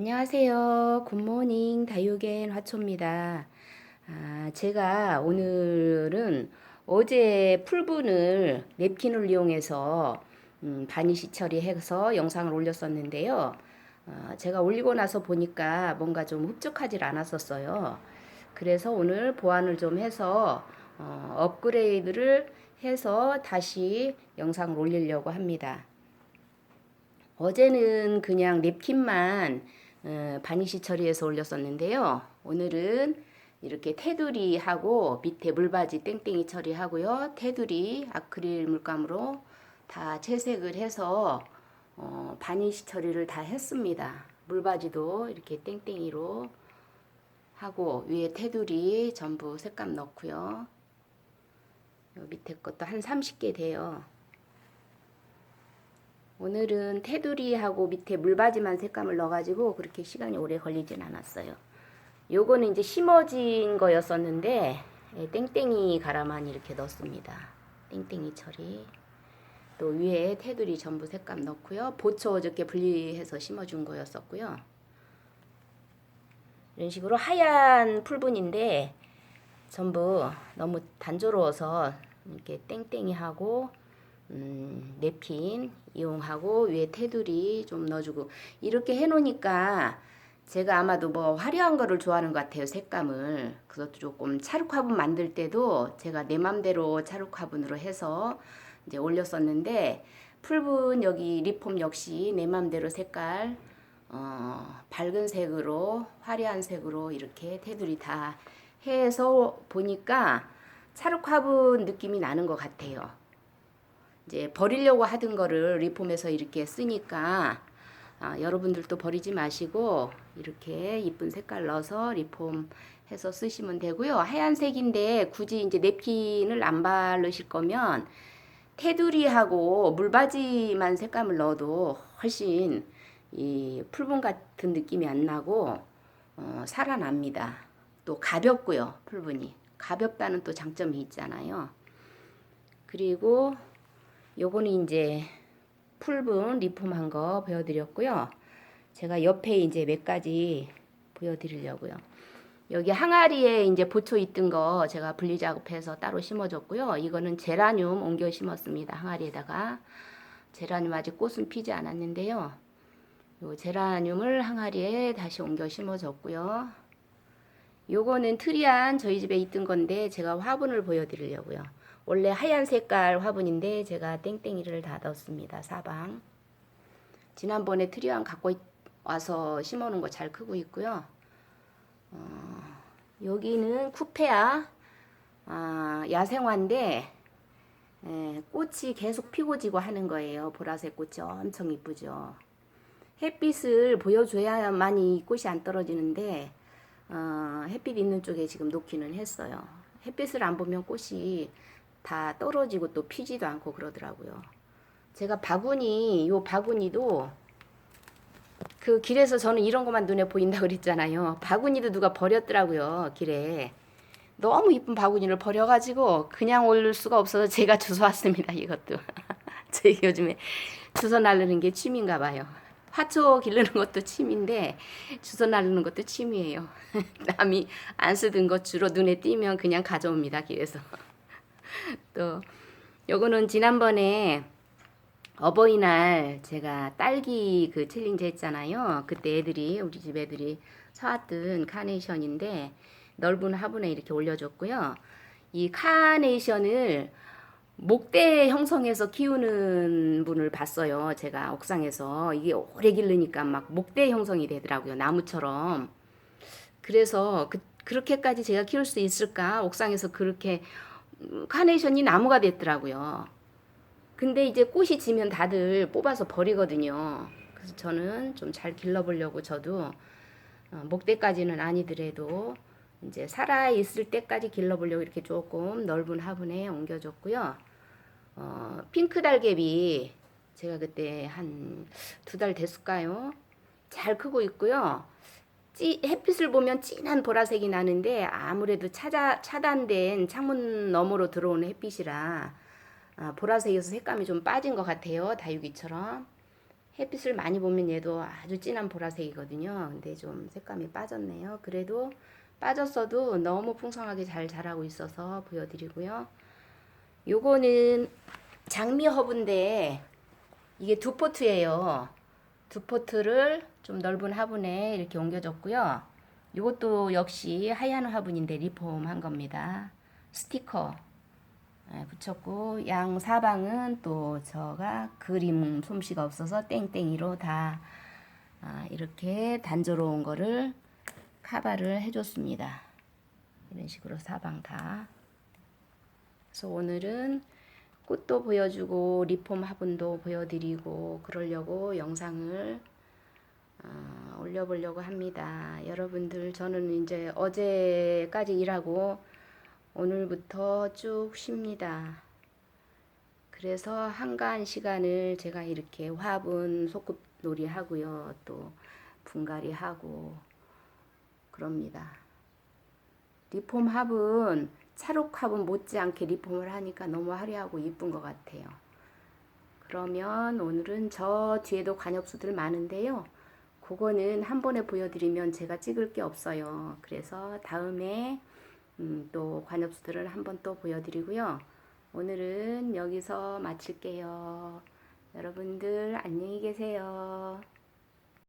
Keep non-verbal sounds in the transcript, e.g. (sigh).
안녕하세요. 굿모닝 다육엔 화초입니다. 아, 제가 오늘은 어제 풀분을 냅킨을 이용해서 음, 바니시 처리해서 영상을 올렸었는데요. 어, 제가 올리고 나서 보니까 뭔가 좀 흡족하질 않았었어요. 그래서 오늘 보완을 좀 해서 어, 업그레이드를 해서 다시 영상을 올리려고 합니다. 어제는 그냥 냅킨만 어, 바니시 처리해서 올렸었는데요. 오늘은 이렇게 테두리하고 밑에 물바지 땡땡이 처리하고요. 테두리 아크릴 물감으로 다 채색을 해서 어, 바니시 처리를 다 했습니다. 물바지도 이렇게 땡땡이로 하고 위에 테두리 전부 색감 넣고요. 요 밑에 것도 한 30개 돼요. 오늘은 테두리하고 밑에 물바지만 색감을 넣어가지고 그렇게 시간이 오래 걸리진 않았어요. 요거는 이제 심어진 거였었는데 예, 땡땡이 가라만 이렇게 넣습니다. 땡땡이 처리. 또 위에 테두리 전부 색감 넣고요. 보초 어저께 분리해서 심어준 거였었고요. 이런 식으로 하얀 풀분인데 전부 너무 단조로워서 이렇게 땡땡이 하고 음, 냅킨 이용하고 위에 테두리 좀 넣어주고 이렇게 해놓으니까 제가 아마도 뭐 화려한 거를 좋아하는 것 같아요 색감을 그것도 조금 찰흙 화분 만들 때도 제가 내 맘대로 찰흙 화분으로 해서 이제 올렸었는데 풀분 여기 리폼 역시 내 맘대로 색깔 어, 밝은 색으로 화려한 색으로 이렇게 테두리 다 해서 보니까 찰흙 화분 느낌이 나는 것 같아요. 이제 버리려고 하던 거를 리폼해서 이렇게 쓰니까 아, 여러분들도 버리지 마시고 이렇게 이쁜 색깔 넣어서 리폼 해서 쓰시면 되고요. 하얀색인데 굳이 이제 냅킨을 안 바르실 거면 테두리하고 물바지만 색감을 넣어도 훨씬 이 풀분 같은 느낌이 안 나고 어, 살아납니다. 또 가볍고요. 풀분이 가볍다는 또 장점이 있잖아요. 그리고 요거는 이제 풀분 리폼한 거 보여드렸고요. 제가 옆에 이제 몇 가지 보여드리려고요. 여기 항아리에 이제 보초 있던 거 제가 분리 작업해서 따로 심어줬고요. 이거는 제라늄 옮겨 심었습니다. 항아리에다가 제라늄 아직 꽃은 피지 않았는데요. 요 제라늄을 항아리에 다시 옮겨 심어줬고요. 요거는 트리안 저희 집에 있던 건데 제가 화분을 보여드리려고요. 원래 하얀 색깔 화분인데 제가 땡땡이를 다 넣었습니다. 사방. 지난번에 트리안 갖고 와서 심어놓은 거 잘 크고 있고요. 어, 여기는 쿠페아 아, 야생화인데 에, 꽃이 계속 피고 지고 하는 거예요. 보라색 꽃이 엄청 이쁘죠. 햇빛을 보여줘야만 이 꽃이 안 떨어지는데 어, 햇빛 있는 쪽에 지금 놓기는 했어요. 햇빛을 안 보면 꽃이 다 떨어지고 또 피지도 않고 그러더라고요. 제가 바구니, 요 바구니도 그 길에서 저는 이런 것만 눈에 보인다 그랬잖아요. 바구니도 누가 버렸더라고요, 길에. 너무 이쁜 바구니를 버려가지고 그냥 올 수가 없어서 제가 (laughs) 주워왔습니다, 이것도. (laughs) 제 요즘에 주워 나르는 게 취미인가 봐요. 화초 기르는 것도 취미인데 주워 나르는 것도 취미예요. (laughs) 남이 안 쓰던 것 주로 눈에 띄면 그냥 가져옵니다, 길에서. (laughs) 또 요거는 지난번에 어버이날 제가 딸기 그 챌린지 했잖아요. 그때 애들이 우리 집 애들이 사왔던 카네이션인데 넓은 화분에 이렇게 올려줬고요. 이 카네이션을 목대 형성해서 키우는 분을 봤어요. 제가 옥상에서 이게 오래 기르니까 막 목대 형성이 되더라고요. 나무처럼. 그래서 그, 그렇게까지 제가 키울 수 있을까? 옥상에서 그렇게 카네이션이 나무가 됐더라고요. 근데 이제 꽃이 지면 다들 뽑아서 버리거든요. 그래서 저는 좀 잘 길러보려고 저도 어, 목대까지는 아니더라도 이제 살아 있을 때까지 길러보려고 이렇게 조금 넓은 화분에 옮겨줬고요. 어, 핑크 달걀이 제가 그때 한 두 달 됐을까요? 잘 크고 있고요. 찌, 햇빛을 보면 진한 보라색이 나는데 아무래도 차자, 차단된 창문 너머로 들어오는 햇빛이라 아, 보라색에서 색감이 좀 빠진 것 같아요. 다육이처럼. 햇빛을 많이 보면 얘도 아주 진한 보라색이거든요. 근데 좀 색감이 빠졌네요. 그래도 빠졌어도 너무 풍성하게 잘 자라고 있어서 보여드리고요. 요거는 장미 허브인데 이게 두 포트예요. 두 포트를 좀 넓은 화분에 이렇게 옮겨줬고요. 이것도 역시 하얀 화분인데 리폼 한 겁니다. 스티커 예, 붙였고 양 사방은 또 저가 그림 솜씨가 없어서 땡땡이로 다 아, 이렇게 단조로운 거를 카바를 해줬습니다. 이런 식으로 사방 다. 그래서 오늘은 꽃도 보여주고 리폼 화분도 보여드리고 그러려고 영상을 어, 올려보려고 합니다. 여러분들 저는 이제 어제까지 일하고 오늘부터 쭉 쉽니다. 그래서 한가한 시간을 제가 이렇게 화분 소꿉놀이 하고요. 또 분갈이 하고 그럽니다. 리폼 화분 차록 화분 못지않게 리폼을 하니까 너무 화려하고 이쁜 것 같아요. 그러면 오늘은 저 뒤에도 관엽수들 많은데요. 그거는 한 번에 보여드리면 제가 찍을 게 없어요. 그래서 다음에 음, 또 관엽수들을 한번 또 보여드리고요. 오늘은 여기서 마칠게요. 여러분들 안녕히 계세요.